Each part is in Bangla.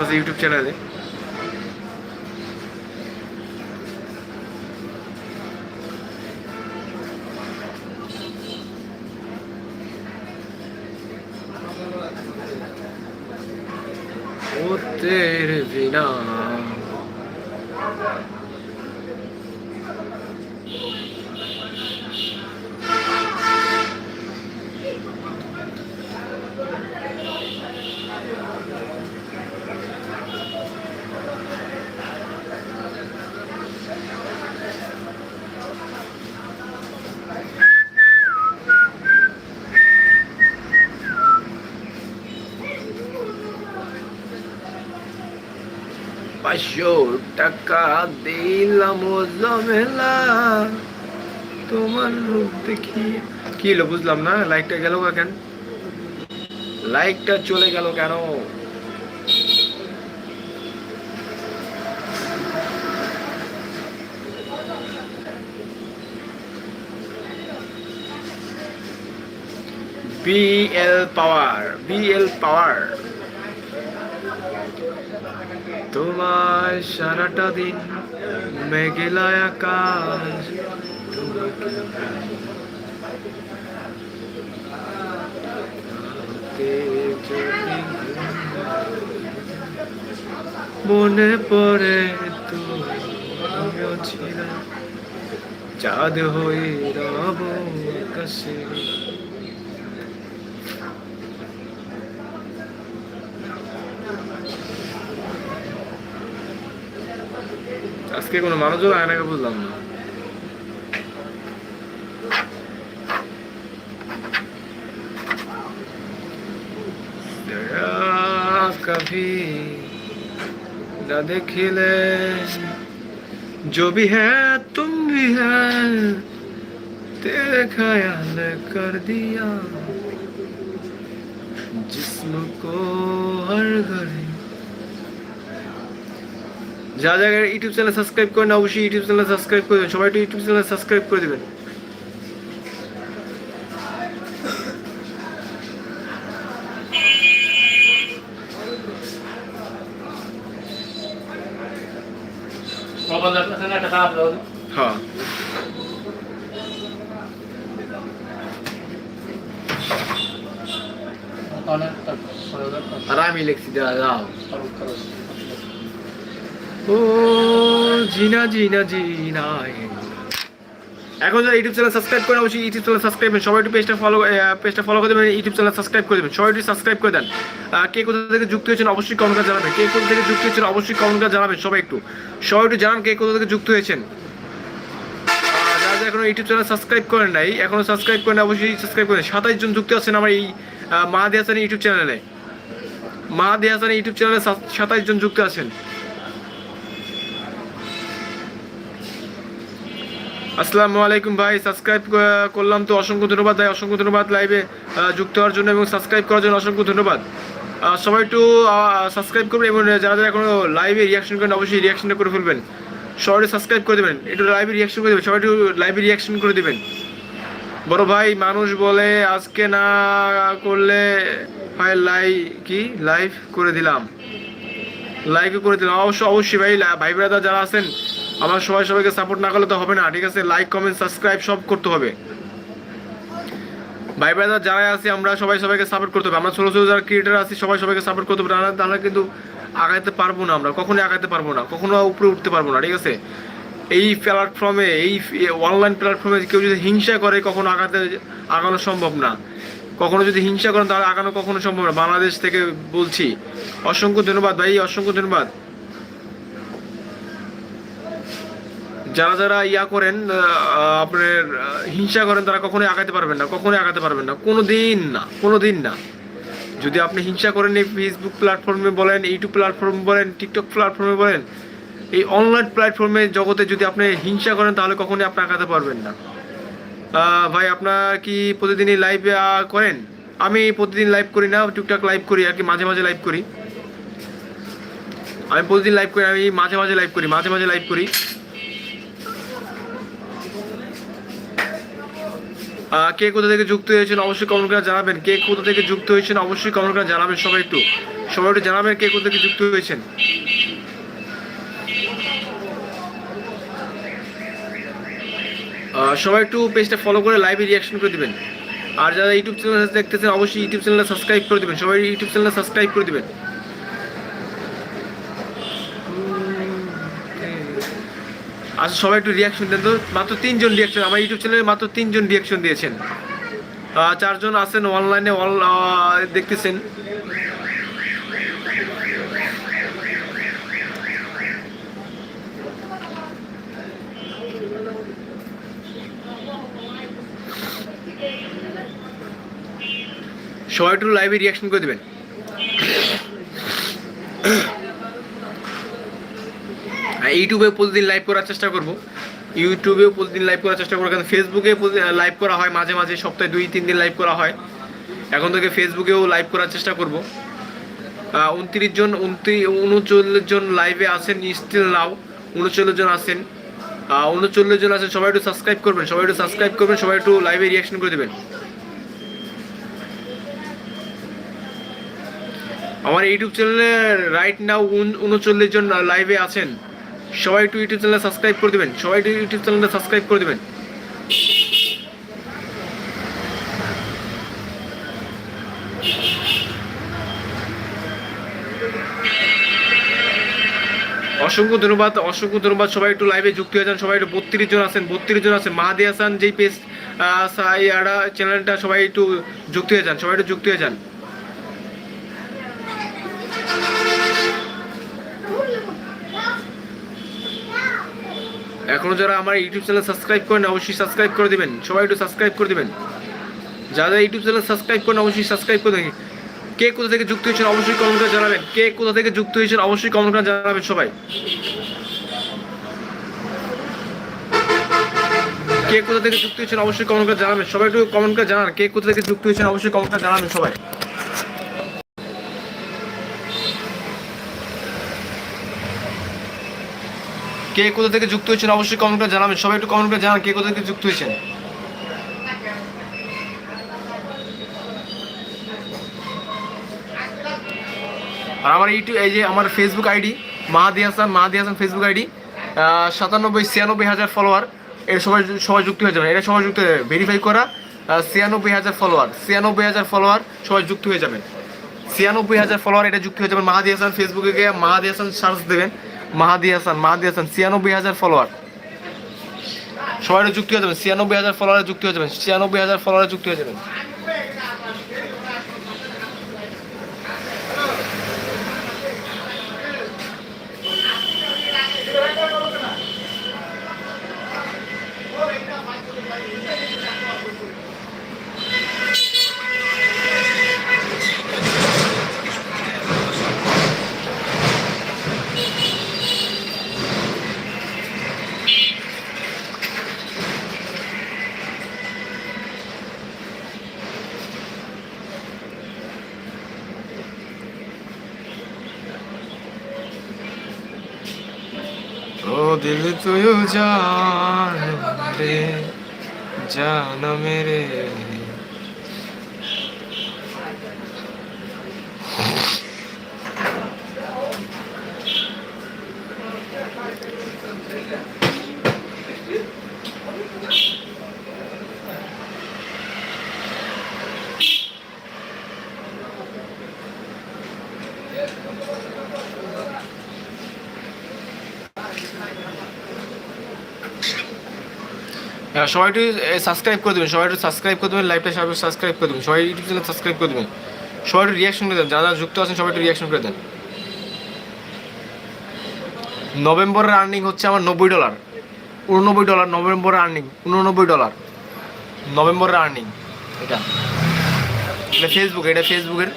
ইউটিউব চ্যানেলে ও তেরে বিনা। জমেলা তোমার রূপ দেখি। কি হলো, বুঝলাম না, লাইকটা গেল কেন? লাইকটা চলে গেল কেন? বিএল পাওয়ার বিএল পাওয়ার তোমার সারাটা দিন মেঘেলা আকাশ মনে পড়ে তুমিও ছিলে চাঁদ হয়ে রব কাছে আজকে কোনো মানুষজন আয় নাকি বুঝলাম না जरा कभी न देखिले जो भी है तुम भी है तेरे ख्याल कर दिया जिस्म को हर घड़ी যা যা ইউটিউব চ্যানেল সাবস্ক্রাইব করেন অবশ্যই ইউটিউব চ্যানেল সাবস্ক্রাইব করে দেবেন। সবাই একটু ইউটিউব চ্যানেল সাবস্ক্রাইব করে দেবেন। হ্যাঁ। আর আমি লিখছি দাও জিনা জিনা জিনা। এখন যারা ইউটিউব চ্যানেল সাবস্ক্রাইব করেন অবশ্যই ইউটিউব চ্যানেল সাবস্ক্রাইব সবাই একটু পেজটা ফলো পেজটা ফলো করে দেবেন ইউটিউব চ্যানেল সাবস্ক্রাইব করে দেবেন। সবাই একটু সাবস্ক্রাইব করে দেন। কে কোথা থেকে যুক্ত হয়েছেন অবশ্যই কমেন্ট করে জানাবেন। কে কোথা থেকে যুক্ত হয়েছেন অবশ্যই কমেন্ট করে জানাবেন সবাই একটু। সবাই একটু জানান কে কোথা থেকে যুক্ত হয়েছেন। যারা যারা এখনও ইউটিউব চ্যানেল সাবস্ক্রাইব করেন নাই, এখনও সাবস্ক্রাইব করেন অবশ্যই সাবস্ক্রাইব করেন সাতাইশ জন যুক্ত আছেন আমার এই মাহাদি হাসান ইউটিউব চ্যানেলে মাহাদি হাসান ইউটিউব চ্যানেলে সাতাইশ জন যুক্ত আছেন। আসসালামু আলাইকুম ভাই সাবস্ক্রাইব করলাম তো, অসংখ্য ধন্যবাদ ভাই, অসংখ্য ধন্যবাদ লাইভে যুক্ত হওয়ার জন্য এবং সাবস্ক্রাইব করার জন্য অসংখ্য ধন্যবাদ। সবাই একটু সাবস্ক্রাইব করবেন এবং যারা যারা এখনও লাইভে রিয়াকশন করেন, অবশ্যই রিয়াকশনটা করে ফেলবেন। সবাই সাবস্ক্রাইব করে দেবেন, একটু লাইভে রিয়াকশন করে দেবেন, সবাই একটু লাইভে রিয়াকশন করে দেবেন। বড় ভাই, মানুষ বলে, আজকে না করলে, ভাই, লাই কি? লাইভ করে দিলাম। লাইভে করে দিলাম। অবশ্যই অবশ্যই ভাই ভাই ব্রাদার যারা আছেন আমার সবাই সবাইকে সাপোর্ট না করলে তো হবে না। ঠিক আছে লাইক কমেন্ট সাবস্ক্রাইব সব করতে হবে। ভাই ব্রাদার যারা আছে, আমরা সবাই সবাইকে সাপোর্ট করতে হবে। আমরা ছোটো ছোটো যারা ক্রিয়েটার আছি, সবাই সবাইকে সাপোর্ট করতে হবে। তাহলে তাহলে কিন্তু আগাইতে পারব না আমরা। কখনোই আগাইতে পারব না। কখনো উপরে উঠতে পারব না। ঠিক আছে? এই প্ল্যাটফর্মে এই অনলাইন প্ল্যাটফর্মে কেউ যদি হিংসা করে, কখনো আগাতে আগানো সম্ভব না। কখনো যদি হিংসা করেন তাহলে আগানো কখনো সম্ভব না। বাংলাদেশ থেকে বলছি। অসংখ্য ধন্যবাদ ভাই, অসংখ্য ধন্যবাদ। যারা যারা ইয়া করেন আপনার হিংসা করেন, তারা কখনোই আগাতে পারবেন না, কখনোই আগাতে পারবেন না কোনো দিন না কোনো দিন না। যদি আপনি হিংসা করেন এই ফেসবুক প্ল্যাটফর্মে বলেন ইউটিউব প্ল্যাটফর্মে বলেন টিকটক প্ল্যাটফর্মে বলেন, এই অনলাইন প্ল্যাটফর্মে জগতে যদি আপনি হিংসা করেন, তাহলে কখনোই আপনি আগাতে পারবেন না। ভাই, আপনার কি প্রতিদিনই লাইভ করেন? আমি প্রতিদিন লাইভ করি না টুকটাক লাইভ করি, আর কি মাঝে মাঝে লাইভ করি। আমি প্রতিদিন লাইভ করি, আমি মাঝে মাঝে লাইভ করি, মাঝে মাঝে লাইভ করি। কে কোথা থেকে যুক্ত হয়েছেন অবশ্যই কমেন্ট করে জানাবেন। কে কোথা থেকে যুক্ত হয়েছেন অবশ্যই কমেন্ট করে জানাবেন সবাই একটু। সবাই একটু জানাবেন কে কোথা থেকে যুক্ত হয়েছেন। সবাই একটু পেজটা ফলো করে লাইভে রিয়াকশন করে দিবেন। আর যারা ইউটিউব চ্যানেল দেখতেছেন, অবশ্যই ইউটিউব চ্যানেলটা সাবস্ক্রাইব করে দিবেন। সবাই ইউটিউব চ্যানেলটা সাবস্ক্রাইব করে দিবেন। আচ্ছা সবাই একটু রিয়াকশন দেন তো। মাত্র তিনজন রিয়াকশন আমার ইউটিউব চ্যানেলে মাত্র তিনজন রিয়াকশন দিয়েছেন। চারজন আছেন অনলাইনে অল দেখতেছেন। সবাই একটু লাইভে রিয়াকশন করে দেবেন। ইউটিউবে প্রতিদিন লাইভ করার চেষ্টা করব। ইউটিউবেও প্রতিদিন লাইভ করার চেষ্টা করব, কারণ ফেসবুকে লাইভ করা হয় মাঝে মাঝে, সপ্তাহে দুই, তিন দিন লাইভ করা হয়। এখন থেকে ফেসবুকেও লাইভ করার চেষ্টা করব। উনত্রিশ জন উনত্রিশ উনচল্লিশ জন লাইভে আছেন স্টিল নাও উনচল্লিশ জন আছেন। উনচল্লিশ জন আছেন, সবাই একটু সাবস্ক্রাইব করবেন, সবাই একটু সাবস্ক্রাইব করবেন, সবাই একটু লাইভে রিয়াকশন করে দেবেন। আমার ইউটিউব চ্যানেলে রাইট নাও উনচল্লিশ জন লাইভে আছেন। সবাই একটু ইউটিউব চ্যানেল সাবস্ক্রাইব করে দেবেন। সবাই একটু ইউটিউব চ্যানেলটা সাবস্ক্রাইব করে দেবেন। অসংখ্য ধন্যবাদ অসংখ্য ধন্যবাদ। সবাই একটু লাইভে যুক্ত হয়ে যান। সবাই একটু বত্রিশ জন আছেন, বত্রিশ জন আছেন। মাহাদি হাসান, যেই পেজ চ্যানেলটা সবাই একটু যুক্ত হয়ে যান। সবাই একটু যুক্ত হয়ে যান। এখনও যারা আমার ইউটিউব চ্যানেল সাবস্ক্রাইব করেন অবশ্যই সাবস্ক্রাইব করে দিবেন। সবাই একটু সাবস্ক্রাইব করে দিবেন। যারা ইউটিউব চ্যানেল সাবস্ক্রাইব করেন অবশ্যই সাবস্ক্রাইব করে দেখি কে কোথা থেকে যুক্ত হয়েছেন অবশ্যই কমেন্ট করে জানাবেন। কে কোথা থেকে যুক্ত হয়েছেন অবশ্যই কমেন্ট করে জানাবেন সবাই। কে কোথা থেকে যুক্ত হয়েছেন অবশ্যই কমেন্ট করে জানাবেন। সবাই একটু কমেন্ট করে জানান। কে কোথা থেকে যুক্ত হয়েছেন অবশ্যই কমেন্ট করে জানাবেন সবাই। কে কোথা থেকে যুক্ত হয়েছেন অবশ্যই কমেন্ট করে জানাবেন। সবাই একটু কমেন্ট করে জানান কে কোথা থেকে যুক্ত হয়েছেন। আর আমার ইউটিউব এই যে আমার Facebook ID Mahadi Hasan Mahadi Hasan Facebook ID সাতানব্বই ছিয়ানব্বই হাজার ফলোয়ার এর সবাই সবাই যুক্ত হয়ে যাবে এটা সবাই যুক্ত হয়ে ভেরিফাই করা ছিয়ানব্বই হাজার ফলোয়ার ছিয়ানব্বই হাজার ফলোয়ার সবাই যুক্ত হয়ে যাবেন। ছিয়ানব্বই হাজার ফলোয়ার এটা যুক্ত হয়ে যাবেন। মাহাদি হাসান ফেসবুকে গিয়ে মাহাদি হাসান সার্চ দেবেন। মাহাদি হাসান মাহাদি হাসান, ছিয়ানব্বই হাজার ফলোয়ার সবাই যুক্তি হয়ে যাবেন, ছিয়ানব্বই হাজার ফলোয়ারে যুক্তি হয়ে যাবেন, ছিয়ানব্বই হাজার ফলোয়ারে যুক্তি হয়ে যাবেন। দিল তুই জান রে জান মেরে সবাই একটু সাবস্ক্রাইব করে দেবেন সবাই একটু সাবস্ক্রাইব করে দেবেন লাইভটা সবাই সাবস্ক্রাইব করে দেবেন, সবাই ইউটিউব চ্যানেল সাবস্ক্রাইব করে দেবেন সবাই একটু রিয়াকশন করে দেন, যারা যারা যুক্ত আছেন সবাই একটু রিয়াকশন করে দেন। নভেম্বরের আর্নিং হচ্ছে আমার নব্বই ডলার উননব্বই ডলার নভেম্বরের আর্নিং উননব্বই ডলার নভেম্বরের আর্নিং এটা। এটা ফেসবুক এটা ফেসবুকের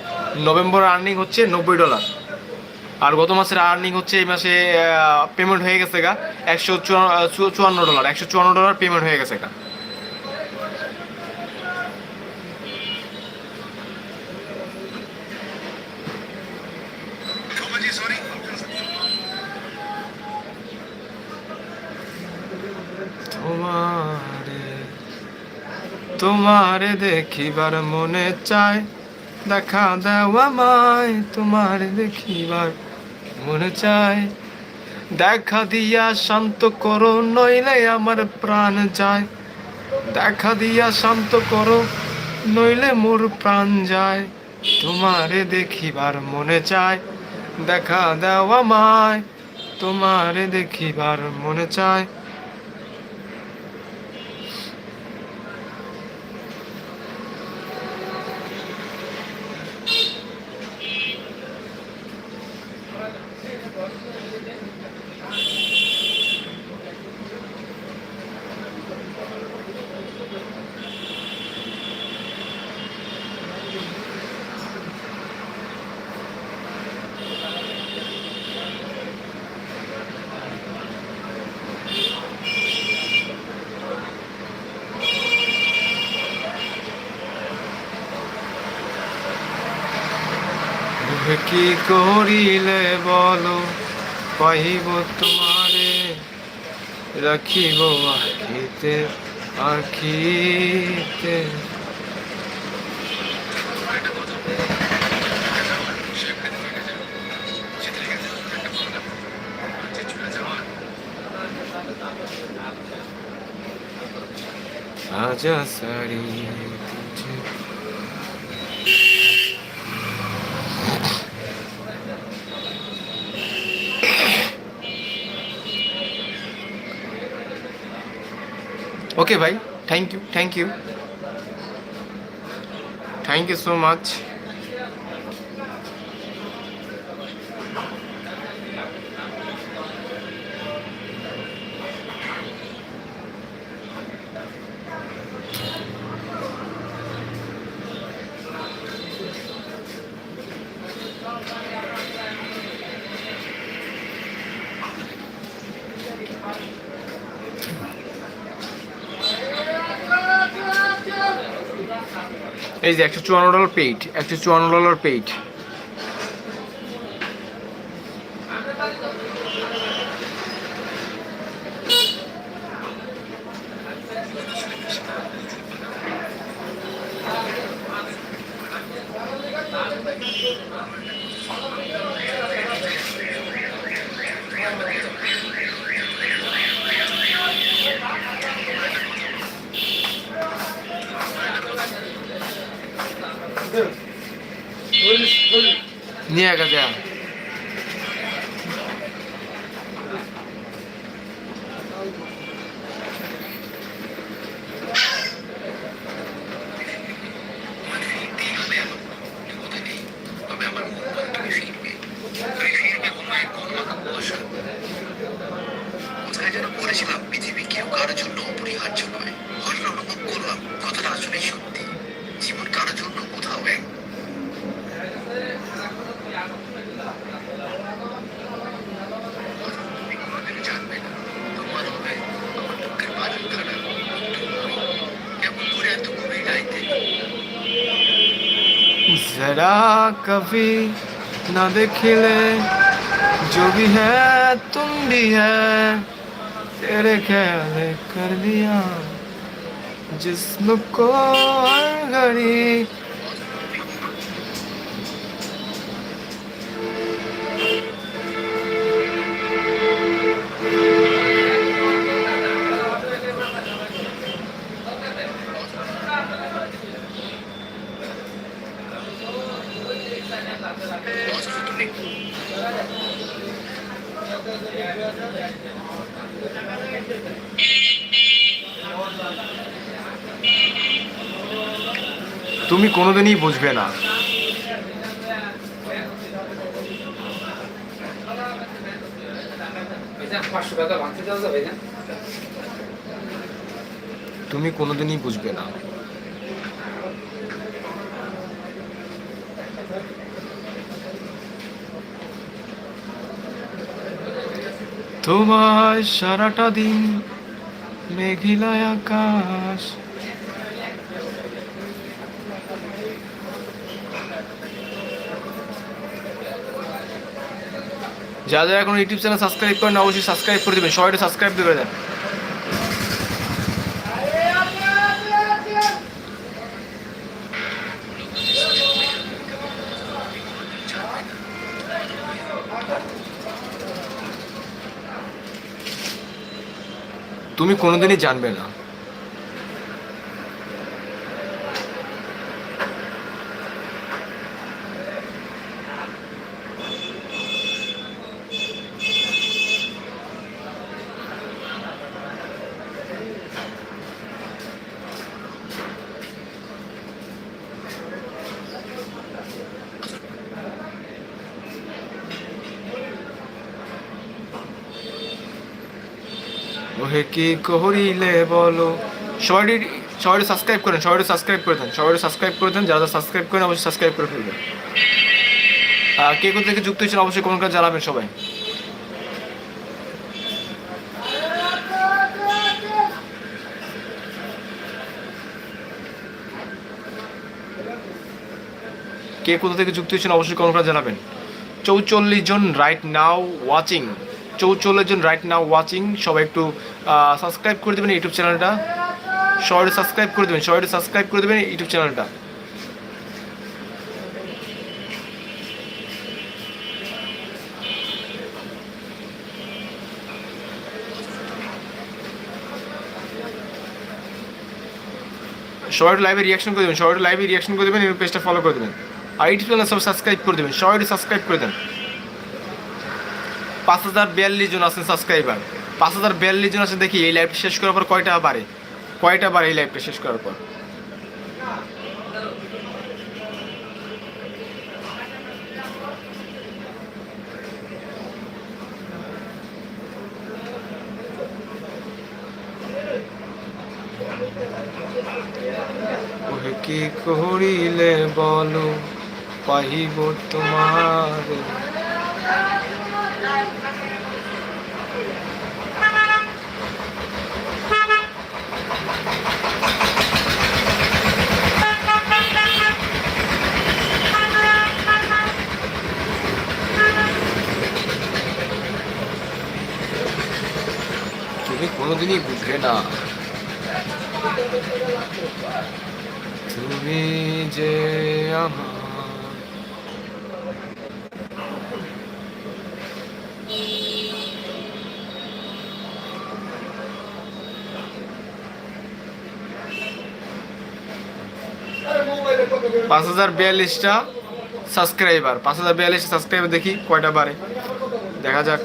নভেম্বরের আর্নিং হচ্ছে নব্বই ডলার আর গত মাসের আর্নিং হচ্ছে এই মাসে পেমেন্ট হয়ে গেছে গা, একশো চুয়ান্ন ডলার একশো চুয়ান্ন ডলার পেমেন্ট হয়ে গেছে গা। তোমারে দেখিবার মনে চায়, দেখা দাও আমায়, তোমার দেখিবার মনে চায়। দেখা দিয়া শান্ত করো, নইলে আমার প্রাণ যায়। দেখা দিয়া শান্ত করো, নইলে মোর প্রাণ যায়। তোমারে দেখিবার মনে চায়, দেখা দেওয়া মায় তোমারে দেখিবার মনে চায় মুখে কি করিলে বলো পাইব তোমারে রাখিব আখিতে আখিতে। আজা সারি ওকে ভাই thank you thank you thank you so much এই যে একশো চুয়ান্ন ডলার পেইড একশো চুয়ান্ন ডলার পেইড कभी ना देखिले जो भी है, तुम भी है। तेरे ख्याल कर लिया जिस्म को हर घड़ी তুমি কোনোদিনই বুঝবে না। তুমি কোনোদিনই বুঝবে না। তোমায় সারাটা দিন মেঘিলায় আকাশ যারা যারা এখন ইউটিউব চ্যানেল সাবস্ক্রাইব করেন অবশ্যই সাবস্ক্রাইব করে দেবেন। সবাই সাবস্ক্রাইব করে দেন। তুমি কোনোদিনই জানবে না। ওহে কি করিলে বলো? সবাই সবাই সাবস্ক্রাইব করেন সবাই সাবস্ক্রাইব করে দেন সবাই সাবস্ক্রাইব করে দেন, যারা সাবস্ক্রাইব করেন, অবশ্যই সাবস্ক্রাইব করে ফেলবেন। কে কোথা থেকে যুক্ত হয়েছেন, অবশ্যই কোন কাজ জানাবেন সবাই। কে কোথা থেকে যুক্ত হয়েছেন, অবশ্যই কোন কাজ জানাবেন। চৌচল্লিশ জন রাইট নাও ওয়াচিং চৌচল্লিশ জন রাইট নাও ওয়াচিং সবাই একটু সাবস্ক্রাইব করে দেবেন ইউটিউব চ্যানেলটা সবাই সাবস্ক্রাইব করে দেবেন, সবাই সাবস্ক্রাইব করে দেবেন ইউটিউব চ্যানেলটা সবাই লাইভে রিয়াকশন করে দেবেন, সবাই লাইভে রিয়াকশন করে দেবেন এবং পেজটা ফলো করে দেবেন। আর ইউটিউব চ্যানেল সব সাবস্ক্রাইব করে দেবেন, সবাই সাবস্ক্রাইব করে দেন। পাঁচ হাজার বিয়াল্লিশ জন আছেন সাবস্ক্রাইবার পাঁচ হাজার বিয়াল্লিশ জন আছে দেখি, এই লাইভটা শেষ করার পর কয়টা বাড়ে? কয়টা বাড়ে এই লাইভটা শেষ করার পর? কি করিলে বলো পাইব তোমার। তুমি কোনোদিনই বুঝবে না। তুমি যে আমার পাঁচ হাজার বিয়াল্লিশটা সাবস্ক্রাইবার। পাঁচ হাজার বিয়াল্লিশটা সাবস্ক্রাইবার দেখি কয়টা বারে দেখা যাক।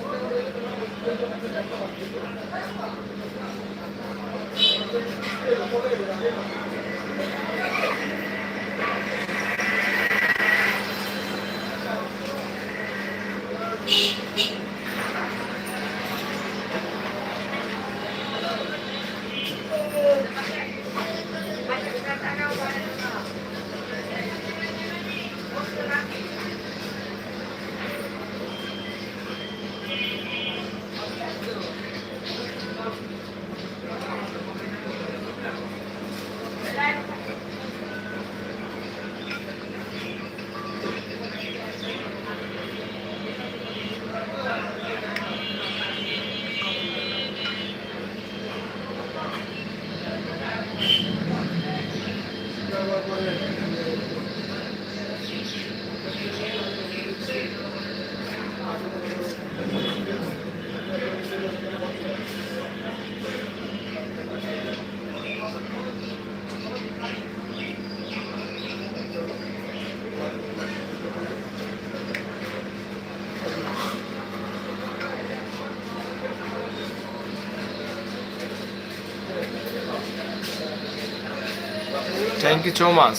থ্যাংক ইউ সো মাচ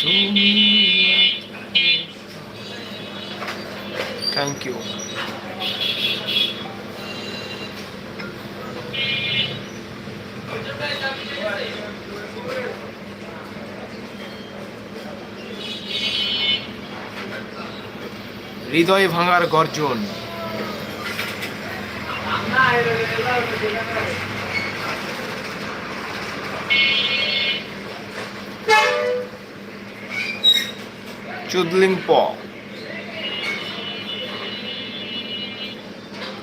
তুমি থ্যাংক ইউ হৃদয় ভাঙার গর্জন। চুদলিং প।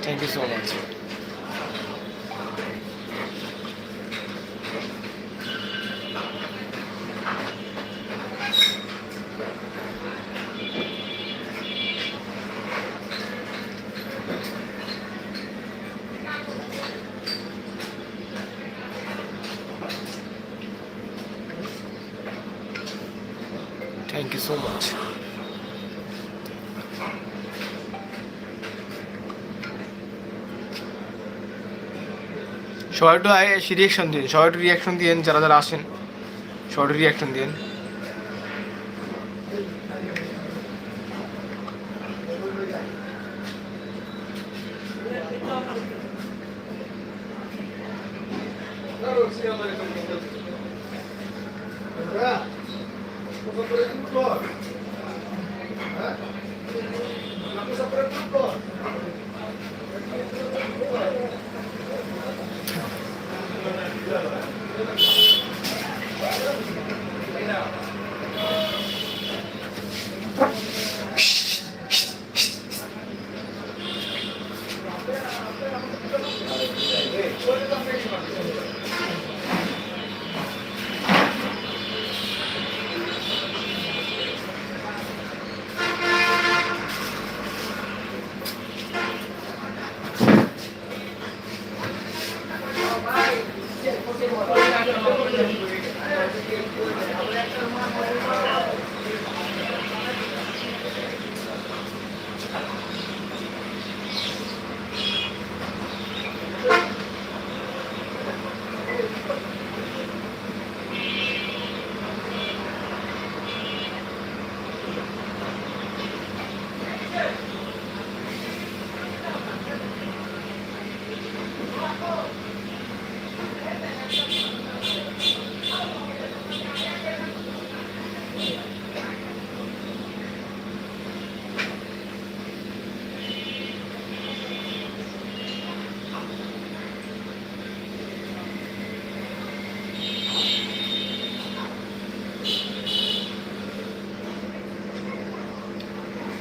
Thank you so much thank you so much সবাই একটু রিয়াকশন দিন সবাই একটু রিয়াকশন দিন যারা যারা আসেন সবাই রিয়াকশন দিন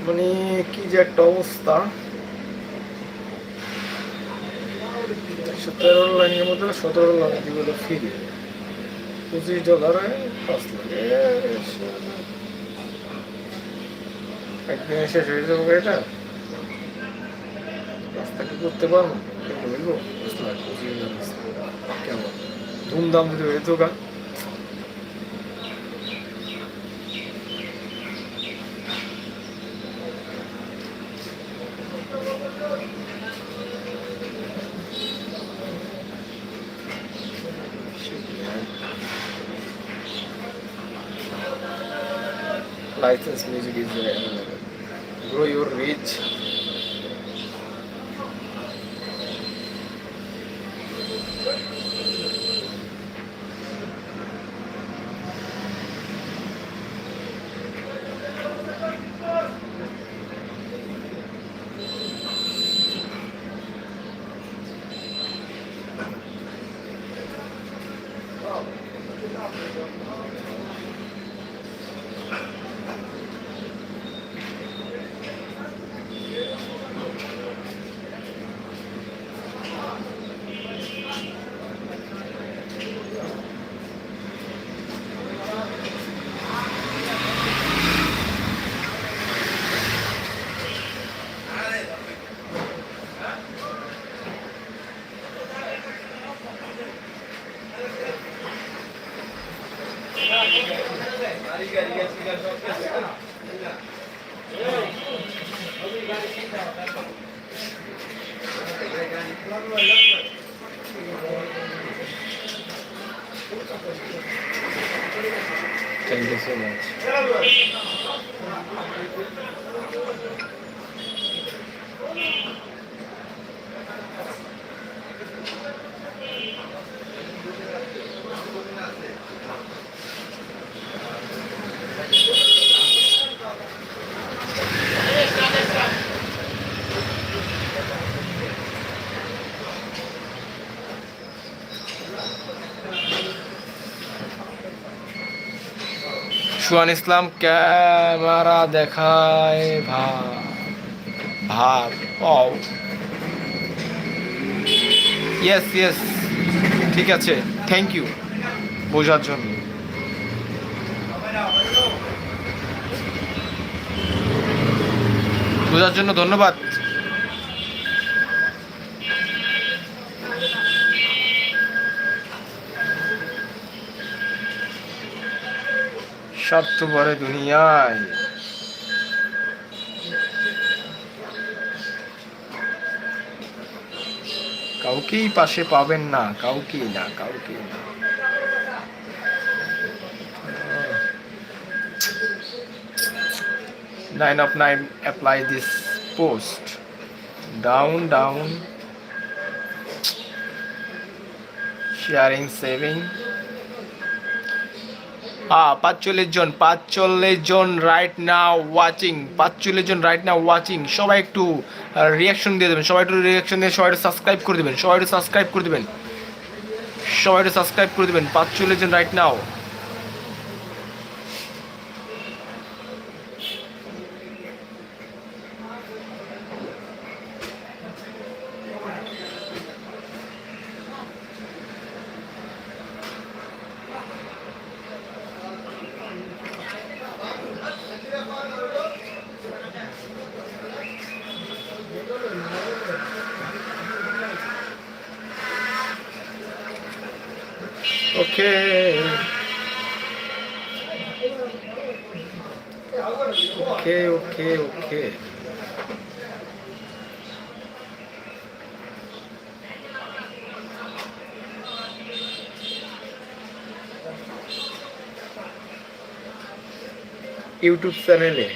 মানে কি যে একটা অবস্থা। সতেরো লাইনের মধ্যে সতেরো লাইন দিগুলো ফ্রি পঁচিশ ডলার পাঁচ লাগে একদিনে শেষ হয়ে যাব এটা। রাস্তা কি করতে পারব? বলব। পাঁচ লাখ, পঁচিশ কেমন? ধুমধাম যদি হয়ে uh, grow your reach Thank you so much. সুয়ান ইসলাম ক্যামেরা দেখায় ভাব ভাব ও ইয়েস ইয়েস ঠিক আছে থ্যাংক ইউ বোঝার জন্য। বোঝার জন্য ধন্যবাদ। স্বার্থ পরে দুনিয়ায়। কাউকেই পাশে পাবেন না, কাউকেই না কাউকেই না। Nine of nine apply this post down down sharing saving পাঁচচল্লিশ জন পাঁচচল্লিশ জন রাইট নাও ওয়াচিং পাঁচচল্লিশ জন রাইট নাও ওয়াচিং সবাই একটু রিয়াকশন দিয়ে দেবেন, সবাই একটু রিয়াকশন দিয়ে সবাই একটু সাবস্ক্রাইব করে দেবেন, সবাই একটু সাবস্ক্রাইব করে দেবেন। সবাই একটু সাবস্ক্রাইব করে দেবেন, পাঁচচল্লিশ জন রাইট নাও ইউটিউব চ্যানেলে।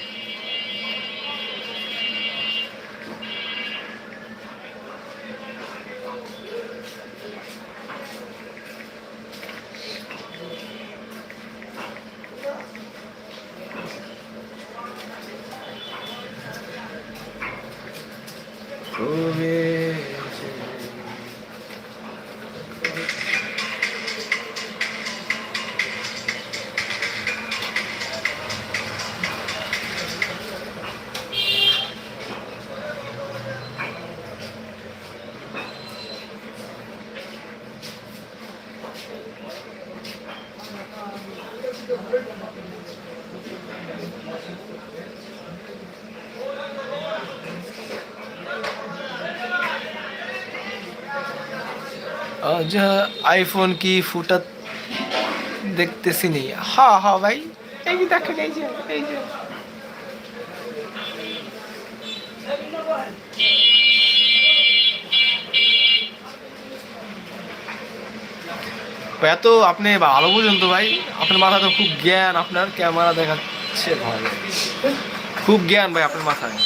আজ আইফোন কি ফুটা দেখতেছি নি হা হা ভাই এই যে দেখেন এই যে এই যে এত আপনি ভালো বুঝুন তো ভাই আপনার মাথা তো খুব জ্ঞান আপনার ক্যামেরা দেখাচ্ছে ভাই খুব জ্ঞান ভাই আপনার মাথায়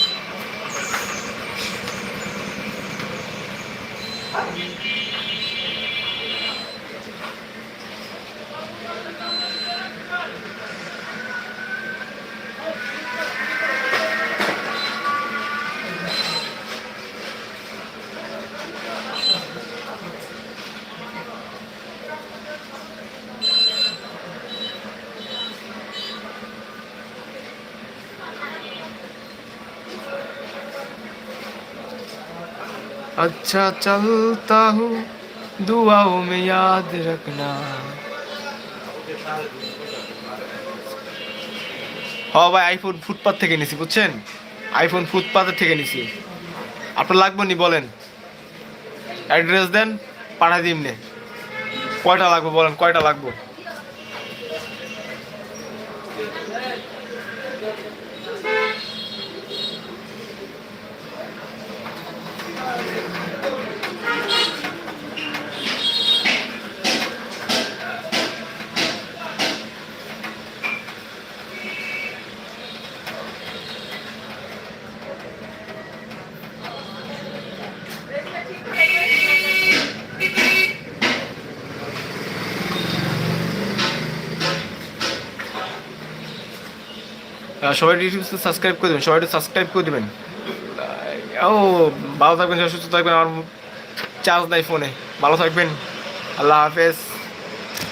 अच्छा चलता हूँ दुआओं में याद रखना হ ভাই আইফোন ফুটপাথ থেকে নিছি বুঝছেন আইফোন ফুটপাথের থেকে নিছি আপনার লাগবে নি বলেন অ্যাড্রেস দেন পাঠাই দিম নে কয়টা লাগবে বলেন কয়টা লাগবে সবাই সাবস্ক্রাইব করে দেবেন, সবাই সাবস্ক্রাইব করে দেবেন। ও, ভালো থাকবেন সুস্থ থাকবেন, আমার চার্জ নাই ফোনে। ভালো থাকবেন, আল্লাহ হাফেজ।